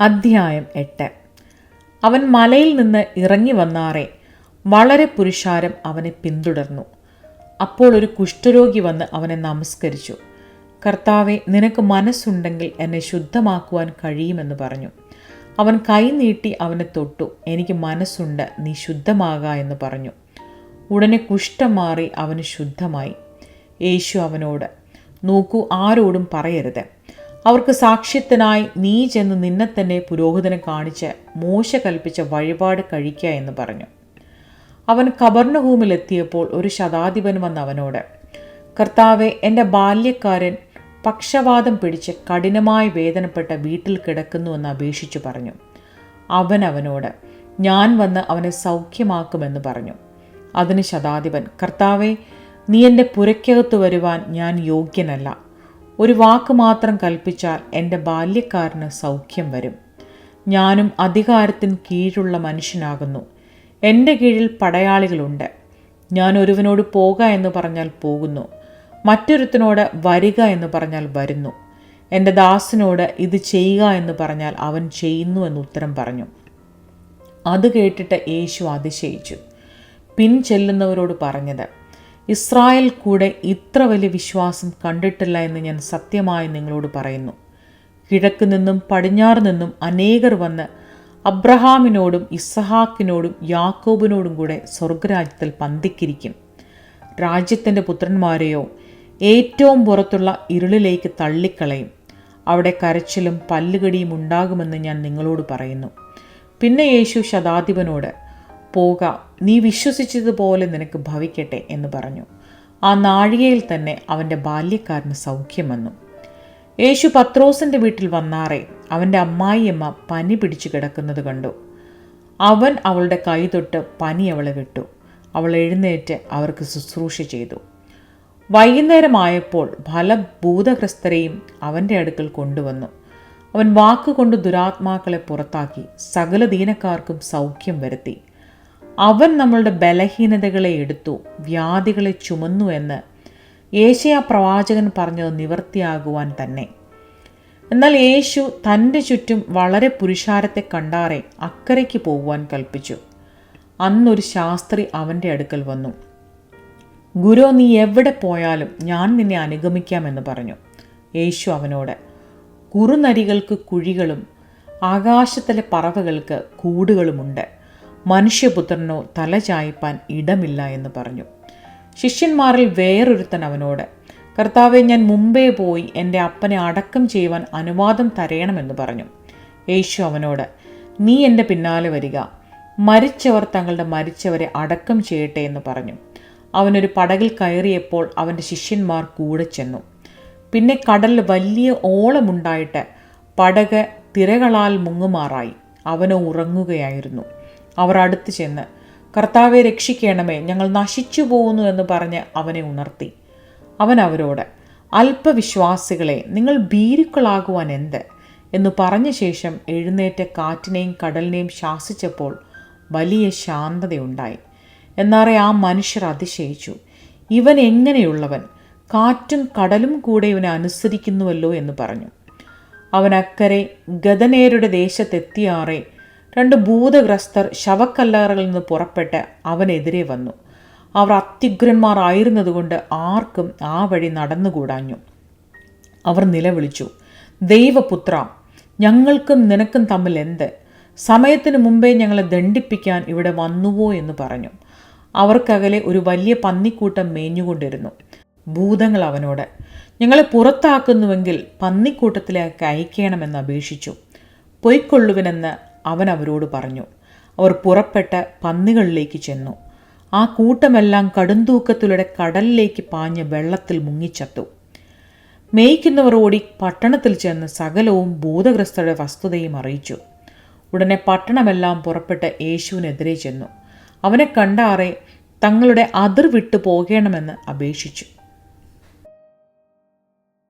അധ്യായം എട്ട്. അവൻ മലയിൽ നിന്ന് ഇറങ്ങി വന്നാറെ. വളരെ പുരുഷാരം അവനെ പിന്തുടർന്നു. അപ്പോൾ ഒരു കുഷ്ഠരോഗി വന്ന് അവനെ നമസ്കരിച്ചു. കർത്താവെ നിനക്ക് മനസ്സുണ്ടെങ്കിൽ എന്നെ ശുദ്ധമാക്കുവാൻ കഴിയുമെന്ന് പറഞ്ഞു. അവൻ കൈ നീട്ടി അവനെ തൊട്ടു. എനിക്ക് മനസ്സുണ്ട് നീ ശുദ്ധമാക എന്ന് പറഞ്ഞു. ഉടനെ കുഷ്ഠം മാറി അവന് ശുദ്ധമായി. യേശു അവനോട് നോക്കൂ ആരോടും പറയരുത്. അവർക്ക് സാക്ഷ്യത്തിനായി നീ ചെന്ന് നിന്നെ തന്നെ പുരോഹിതനെ കാണിച്ച് മോശ കൽപ്പിച്ച വഴിപാട് കഴിക്കുക എന്ന് പറഞ്ഞു. അവൻ കബർണഹൂമിലെത്തിയപ്പോൾ ഒരു ശതാധിപൻ വന്ന് അവനോട് കർത്താവെ എന്റെ ബാല്യക്കാരൻ പക്ഷവാതം പിടിച്ച് കഠിനമായി വേദനപ്പെട്ട വീട്ടിൽ കിടക്കുന്നുവെന്ന് അപേക്ഷിച്ചു പറഞ്ഞു. അവൻ അവനോട് ഞാൻ വന്ന് അവനെ സൗഖ്യമാക്കുമെന്ന് പറഞ്ഞു. അതിന് ശതാധിപൻ കർത്താവെ നീ എന്റെ പുരയ്ക്കകത്ത് വരുവാൻ ഞാൻ യോഗ്യനല്ല. ഒരു വാക്ക് മാത്രം കൽപ്പിച്ചാൽ എന്റെ ബാല്യക്കാരന് സൗഖ്യം വരും. ഞാനും അധികാരത്തിന് കീഴുള്ള മനുഷ്യനാകുന്നു. എന്റെ കീഴിൽ പടയാളികളുണ്ട്. ഞാൻ ഒരുവനോട് പോക എന്ന് പറഞ്ഞാൽ പോകുന്നു. മറ്റൊരുത്തനോട് വരിക എന്ന് പറഞ്ഞാൽ വരുന്നു. എന്റെ ദാസിനോട് ഇത് ചെയ്യുക എന്ന് പറഞ്ഞാൽ അവൻ ചെയ്യുന്നു എന്ന് ഉത്തരം പറഞ്ഞു. അത് കേട്ടിട്ട് യേശു അതിശയിച്ചു. പിൻ ചെല്ലുന്നവരോട് പറഞ്ഞത് ഇസ്രായേൽ കൂടെ ഇത്ര വലിയ വിശ്വാസം കണ്ടിട്ടില്ല എന്ന് ഞാൻ സത്യമായി നിങ്ങളോട് പറയുന്നു. കിഴക്ക് നിന്നും പടിഞ്ഞാറ് നിന്നും അനേകർ വന്ന് അബ്രഹാമിനോടും ഇസ്സഹാക്കിനോടും യാക്കോബിനോടും കൂടെ സ്വർഗരാജ്യത്തിൽ പന്തിക്കിരിക്കും. രാജ്യത്തിന്റെ പുത്രന്മാരെയോ ഏറ്റവും പുറത്തുള്ള ഇരുളിലേക്ക് തള്ളിക്കളയും. അവിടെ കരച്ചിലും പല്ലുകടിയും ഉണ്ടാകുമെന്ന് ഞാൻ നിങ്ങളോട് പറയുന്നു. പിന്നെ യേശു ശതാധിപനോട് പോക നീ വിശ്വസിച്ചതുപോലെ നിനക്ക് ഭവിക്കട്ടെ എന്ന് പറഞ്ഞു. ആ നാഴികയിൽ തന്നെ അവന്റെ ബാല്യക്കാരന് സൗഖ്യം വന്നു. യേശു പത്രോസിന്റെ വീട്ടിൽ വന്നാറേ അവന്റെ അമ്മായിയമ്മ പനി പിടിച്ചു കിടക്കുന്നത് കണ്ടു. അവൻ അവളുടെ കൈ തൊട്ട് പനി അവളെ വിട്ടു. അവൾ എഴുന്നേറ്റ് അവർക്ക് ശുശ്രൂഷ ചെയ്തു. വൈകുന്നേരമായപ്പോൾ പല ഭൂതഗ്രസ്തരെയും അവന്റെ അടുക്കൽ കൊണ്ടുവന്നു. അവൻ വാക്കുകൊണ്ട് ദുരാത്മാക്കളെ പുറത്താക്കി സകല ദീനക്കാർക്കും സൗഖ്യം വരുത്തി. അവൻ നമ്മളുടെ ബലഹീനതകളെ എടുത്തു വ്യാധികളെ ചുമന്നു എന്ന് യേശയ പ്രവാചകൻ പറഞ്ഞത് നിവർത്തിയാകുവാൻ തന്നെ. എന്നാൽ യേശു തന്റെ ചുറ്റും വളരെ പുരുഷാരത്തെ കണ്ടാറെ അക്കരയ്ക്ക് പോകുവാൻ കൽപ്പിച്ചു. അന്നൊരു ശാസ്ത്രി അവന്റെ അടുക്കൽ വന്നു. ഗുരു നീ എവിടെ പോയാലും ഞാൻ നിന്നെ അനുഗമിക്കാമെന്ന് പറഞ്ഞു. യേശു അവനോട് കുറുനരികൾക്ക് കുഴികളും ആകാശത്തിലെ പറവകൾക്ക് കൂടുകളുമുണ്ട്. മനുഷ്യപുത്രനോ തല ചായ്പാൻ ഇടമില്ല എന്ന് പറഞ്ഞു. ശിഷ്യന്മാരിൽ വേറൊരുത്തൻ അവനോട് കർത്താവെ ഞാൻ മുമ്പേ പോയി എന്റെ അപ്പനെ അടക്കം ചെയ്യുവാൻ അനുവാദം തരയണമെന്ന് പറഞ്ഞു. യേശു അവനോട് നീ എന്റെ പിന്നാലെ വരിക. മരിച്ചവർ തങ്ങളുടെ മരിച്ചവരെ അടക്കം ചെയ്യട്ടെ എന്ന് പറഞ്ഞു. അവനൊരു പടകിൽ കയറിയപ്പോൾ അവന്റെ ശിഷ്യന്മാർ കൂടെ ചെന്നു. പിന്നെ കടലിൽ വലിയ ഓളമുണ്ടായിട്ട് പടക് തിരകളാൽ മുങ്ങുമാറായി. അവനോ ഉറങ്ങുകയായിരുന്നു. അവർ അടുത്തു ചെന്ന് കർത്താവെ രക്ഷിക്കണമേ ഞങ്ങൾ നശിച്ചു പോകുന്നു എന്ന് പറഞ്ഞ് അവനെ ഉണർത്തി. അവൻ അവരോട് അല്പവിശ്വാസികളെ നിങ്ങൾ ഭീരുക്കളാകുവാൻ എന്ത് എന്ന് പറഞ്ഞ ശേഷം എഴുന്നേറ്റ കാറ്റിനെയും കടലിനെയും ശാസിച്ചപ്പോൾ വലിയ ശാന്തതയുണ്ടായി. എന്നാറെ ആ മനുഷ്യർ അതിശയിച്ചു. ഇവൻ എങ്ങനെയുള്ളവൻ? കാറ്റും കടലും കൂടെ ഇവനെ അനുസരിക്കുന്നുവല്ലോ എന്ന് പറഞ്ഞു. അവൻ അക്കരെ ഗതനേരുടെ ദേശത്തെത്തിയാറെ രണ്ട് ഭൂതഗ്രസ്തർ ശവക്കല്ലറകളിൽ നിന്ന് പുറപ്പെട്ട് അവനെതിരെ വന്നു. അവർ അത്യുഗ്രന്മാരായിരുന്നതുകൊണ്ട് ആർക്കും ആ വഴി നടന്നുകൂടാഞ്ഞു. അവർ നിലവിളിച്ചു ദൈവപുത്ര ഞങ്ങൾക്കും നിനക്കും തമ്മിൽ എന്ത്? സമയത്തിന് മുമ്പേ ഞങ്ങളെ ദണ്ഡിപ്പിക്കാൻ ഇവിടെ വന്നുവോ? എന്ന് പറഞ്ഞു. അവർക്കകലെ ഒരു വലിയ പന്നിക്കൂട്ടം മേഞ്ഞുകൊണ്ടിരുന്നു. ഭൂതങ്ങൾ അവനോട് ഞങ്ങളെ പുറത്താക്കുന്നുവെങ്കിൽ പന്നിക്കൂട്ടത്തിലേക്ക് അയക്കണമെന്ന് അപേക്ഷിച്ചു. പൊയ്ക്കൊള്ളുവിനെന്ന് അവൻ അവരോട് പറഞ്ഞു അവർ പുറപ്പെട്ട് പന്നികളിലേക്ക് ചെന്നു. ആ കൂട്ടമെല്ലാം കടുംതൂക്കത്തിലൂടെ കടലിലേക്ക് പാഞ്ഞ് വെള്ളത്തിൽ മുങ്ങിച്ചത്തു. മേയ്ക്കുന്നവർ ഓടി പട്ടണത്തിൽ ചെന്ന് സകലവും ഭൂതഗ്രസ്തരുടെ വസ്തുതയും അറിയിച്ചു. ഉടനെ പട്ടണമെല്ലാം പുറപ്പെട്ട് യേശുവിനെതിരെ ചെന്നു. അവനെ കണ്ടാറെ തങ്ങളുടെ അതിർ വിട്ടു പോകണമെന്ന് അപേക്ഷിച്ചു.